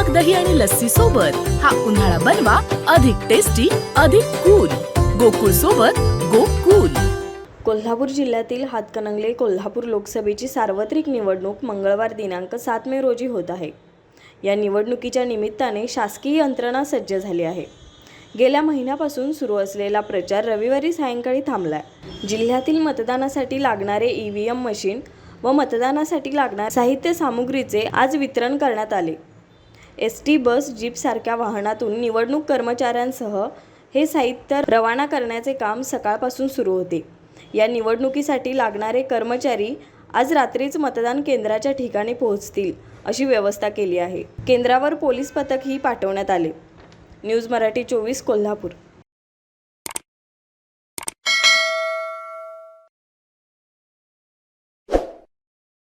दही आणि लस्सी सोबत हा उन्हाळा बनवा अधिक टेस्टी अधिक कूल गोकुळ सोबत गोकुल. कोल्हापूर जिल्ह्यातील हातकणंगले कोल्हापूर लोकसभेची सार्वत्रिक निवडणूक मंगळवार दिनांक सात मे रोजी होत आहे. या निवडणुकीच्या निमित्ताने शासकीय यंत्रणा सज्ज झाली आहे. गेल्या महिन्यापासून सुरू असलेला प्रचार रविवारी सायंकाळी थांबलाय. जिल्ह्यातील मतदानासाठी लागणारे ई व्ही एम मशीन व मतदानासाठी लागणार साहित्य सामुग्रीचे आज वितरण करण्यात आले. एस टी बस जीपसारख्या वाहनातून निवडणूक कर्मचाऱ्यांसह हे साहित्य रवाना करण्याचे काम सकाळपासून सुरू होते. या निवडणुकीसाठी लागणारे कर्मचारी आज रात्रीच मतदान केंद्राच्या ठिकाणी पोहोचतील अशी व्यवस्था केली आहे. केंद्रावर पोलीस पथकही पाठवण्यात आले. न्यूज मराठी चोवीस कोल्हापूर.